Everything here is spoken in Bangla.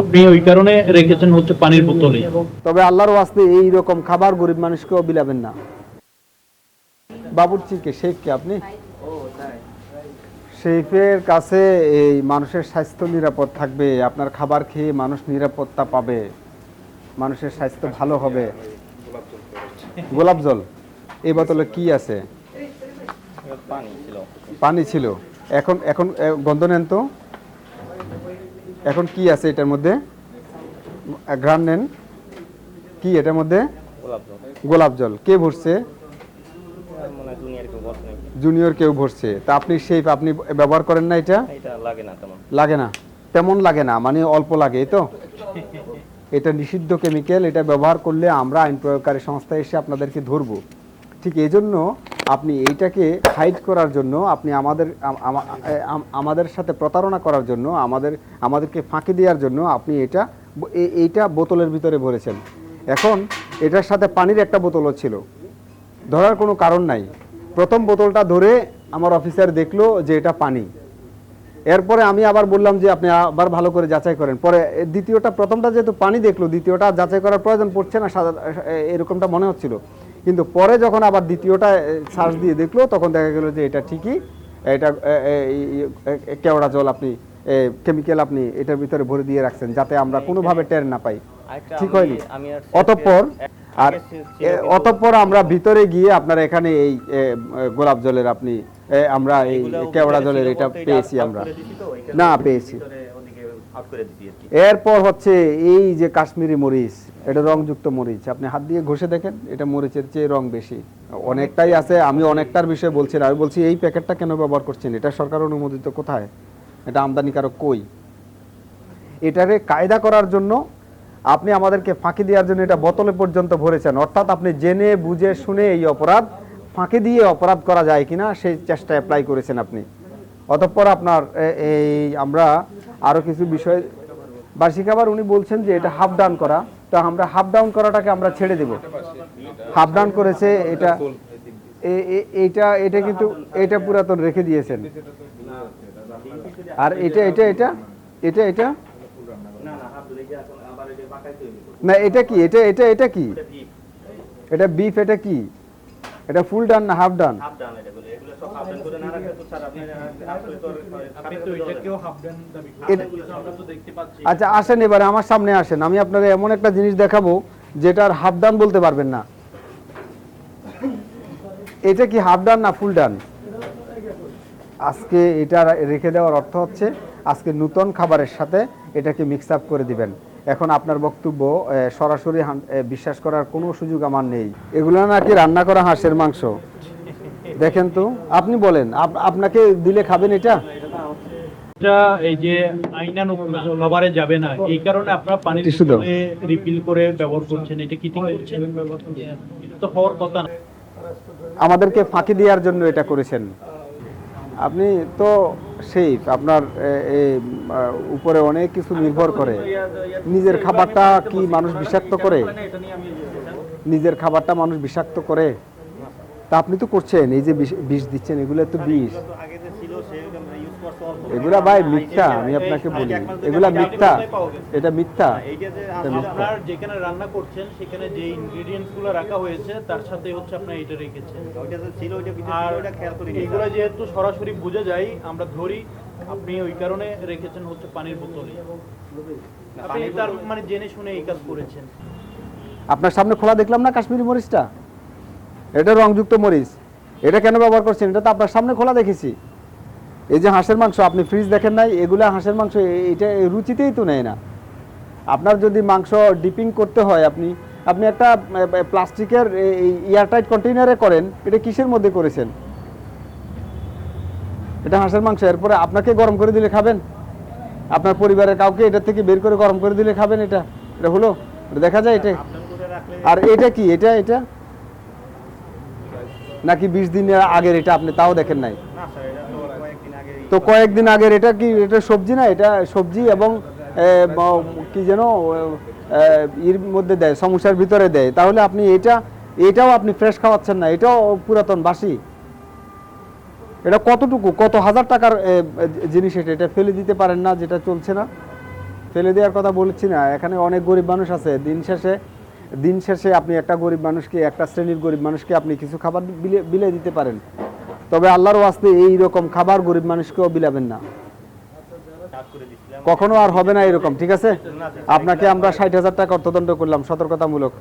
আপনি ওই কারণে রেখেছেন হচ্ছে পানির বোতলে তবে আল্লাহর ওয়াস্তে এই রকম খাবার গরিব মানুষকেও বিলাবেন না। বাবুর্চিকে শেখকে আপনি? শেফের কাছে এই মানুষের স্বাস্থ্য নিরাপদ থাকবে আপনার খাবার খেয়ে মানুষ নিরাপত্তা পাবে মানুষের স্বাস্থ্য ভালো হবে। গোলাপ জল এই বোতলে কি আছে? পানি ছিল। এখন এখন গন্ধ নেন তো। এখন কি আছে এটার মধ্যে? ঘ্রাণ নেন। কি এটার মধ্যে? গোলাপ জল। কে ভরছে? জুনিয়র কেউ ভরছে। তা আপনি সেই আপনি ব্যবহার করেন না এটা? লাগে না তেমন। লাগে না। তেমন লাগে না মানে অল্প লাগে এই তো? এটা নিষিদ্ধ কেমিক্যাল এটা ব্যবহার করলে আমরা আইন প্রয়োগকারী সংস্থা এসে আপনাদেরকে ধরবো। ঠিক এই জন্য আপনি এইটাকে হাইড করার জন্য, আপনি আমাদের, আম- আমা- আম- আমাদের সাথে প্রতারণা করার জন্য, আমাদের, আমাদেরকে ফাঁকি দেওয়ার জন্য আপনি এটা এইটা বোতলের ভিতরে ভরেছেন। এখন এটার সাথে পানির একটা বোতলও ছিল। ধরার কোনো কারণ নাই। প্রথম বোতলটা ধরে আমার অফিসার দেখল যে এটা পানি। এরপরে আমি আবার বললাম যে আপনি আবার ভালো করে যাচাই করেন। পরে দ্বিতীয়টা, প্রথমটা যেহেতু পানি দেখল, দ্বিতীয়টা যাচাই করার প্রয়োজন পড়ছে না এরকমটা মনে হচ্ছিল। কিন্তু পরে যখন আবার দ্বিতীয়টা সার্চ দিয়ে দেখল তখন দেখা গেল যে এটা ঠিকই এটা কেওড়া জল আপনি কেমিক্যাল আপনি এটার ভিতরে ভরে দিয়ে রাখছেন যাতে আমরা কোনোভাবে টের না পাই। ঠিক হয়নি? অতঃপর আর অতঃপর আমরা ভিতরে গিয়ে আপনার এখানে এই গোলাপ জলের আপনি আমরা এই কেওড়া জলের এটা পেয়েছি আমরা। না পেয়েছি। এরপর হচ্ছে এই যে কাশ্মীরি মরিচ, এটা রংযুক্ত মরিচ। আপনি হাত দিয়ে ঘষে দেখেন, এটা মরিচের চেয়ে রং বেশি। অনেকটাই আছে, আমি অনেকটার বিষয়ে বলছি আমি বলছি, এই প্যাকেটটা কেন ব্যবহার করছেন? এটা সরকার অনুমোদিত কোথায়? এটা আমদানিকারক কই? এটারে কায়দা করার জন্য আপনি আমাদেরকে ফাঁকি দেওয়ার জন্য এটা বোতলে পর্যন্ত ভরেছেন। অর্থাৎ আপনি জেনে, বুঝে, শুনে এই অপরাধ, ফাঁকি দিয়ে অপরাধ করা যায় কিনা, সেই চেষ্টা অ্যাপ্লাই করেছেন আপনি। অতঃপর আপনার এই আমরা আরও কিছু বিষয়। বার্ষিক আবার উনি বলছেন যে এটা হাফ ডাউন করা। তো আমরা হাফ ডাউন করাটাকে আমরা ছেড়ে দেব। হাফ ডাউন করেছে এটা এ- এ- এইটা এটা কিন্তু এটা পুরাতন রেখে দিয়েছেন। আর এটা এটা এটা এটা এটা? না, এটা এটা কি? এটা এটা এটা কি? এটা এটা বিফ এটা কি? এটা ফুল ডান না হাফ ডান আচ্ছা আসেন এবারে আমার সামনে আসেন। আমি আপনাকে এমন একটা জিনিস দেখাবো যেটার হাফ ডান বলতে পারবেন না। এটা কি হাফ ডান না ফুল ডান? আজকে এটা রেখে দেওয়ার অর্থ হচ্ছে আজকে নতুন খাবারের সাথে এটাকে মিক্স আপ করে দিবেন। এখন আপনার বক্তব্য সরাসরি বিশ্বাস করার কোনো সুযোগ আমার নেই। এগুলো নাকি রান্না করা হাঁসের মাংস? দেখেন তো আপনি বলেন আপনাকে দিলে খাবেন এটা? এটা এই যে আইনান খাবারে যাবে না এই কারণে আপনারা পানির টিস্যু দাও। বোতলে রিফিল করে ব্যবহার করছেন এটা কি ঠিক করছেন? এটা তো হওয়ার কথা না। আমাদেরকে ফাঁকি দেওয়ার জন্য এটা করেছেন। আপনি তো সেই আপনার উপরে অনেক কিছু নির্ভর করে। নিজের খাবারটা কি মানুষ বিষাক্ত করে? নিজের খাবারটা মানুষ বিষাক্ত করে? তা আপনি তো করছেন এই যে বিষ- দিচ্ছেন এগুলো তো বিষ। এগুলা ভাই মিথ্যা আমি আপনাকে বলি এগুলা মিথ্যা এটা মিথ্যা। এইটা যে এটা আসলে মিথ্যা। আপনার যেখানে রান্না করছেন সেখানে যে ইনগ্রেডিয়েন্টসগুলো রাখা হয়েছে তার সাথে হচ্ছে আপনার এটা রেখেছেন। ওইটা ছিল ওইটা আর ওইটা খেয়াল করিনি এগুলো যেহেতু সরাসরি বুঝে যায় আমরা ধরি আপনি ওই কারণে রেখেছেন হচ্ছে পানির বোতলে। আপনি তার মানে জেনে শুনে এই কাজ করেছেন। আপনার সামনে খোলা দেখলাম না কাশ্মীরি মরিচটা? এটা রংযুক্ত মরিচ। এটা কেন ব্যবহার করছেন? এটা তো আপনার সামনে খোলা দেখেছি। এই যে হাঁসের মাংস আপনি ফ্রিজ দেখেন নাই এগুলা হাঁসের মাংস এটা রুচিতেই তো নেয় না। আপনার যদি মাংস ডিপিং করতে হয় আপনি আপনি একটা প্লাস্টিকের এয়ারটাইট কন্টেইনারে করেন এটা কিসের মধ্যে করেছেন? এটা হাঁসের মাংস এরপরে আপনাকে গরম করে দিলে খাবেন। আপনার পরিবারের কাউকে এটা থেকে বের করে গরম করে দিলে খাবেন এটা। এটা হলো? এটা দেখা যায় এটা? আর এটা কি? এটা এটা? নাকি বিশ দিনের আগের এটা আপনি তাও দেখেন নাই? তো কয়েকদিন আগের এটা কি এটা সবজি না? এটা সবজি এবং কি যেন এর মধ্যে দেয় সমস্যার ভিতরে দেয়। তাহলে আপনি এটা এটাও আপনি ফ্রেশ খাওয়াচ্ছেন না এটাও পুরাতন বাসি? এটা কতটুকু কত হাজার টাকার জিনিস এটা? এটা ফেলে দিতে পারেন না যেটা চলছে না? ফেলে দেওয়ার কথা বলছি না এখানে অনেক গরিব মানুষ আছে দিন শেষে দিন শেষে আপনি একটা গরিব মানুষকে, একটা শ্রেণির গরিব মানুষকে আপনি কিছু খাবার বিলে দিতে পারেন। তবে আল্লাহর ওয়াস্তে এই রকম খাবার গরিব মানুষকেও বিলাবেন না। কখনো আর হবে না এরকম, ঠিক আছে? আপনাকে আমরা ষাট হাজার টাকা অর্থদণ্ড করলাম, সতর্কতামূলক।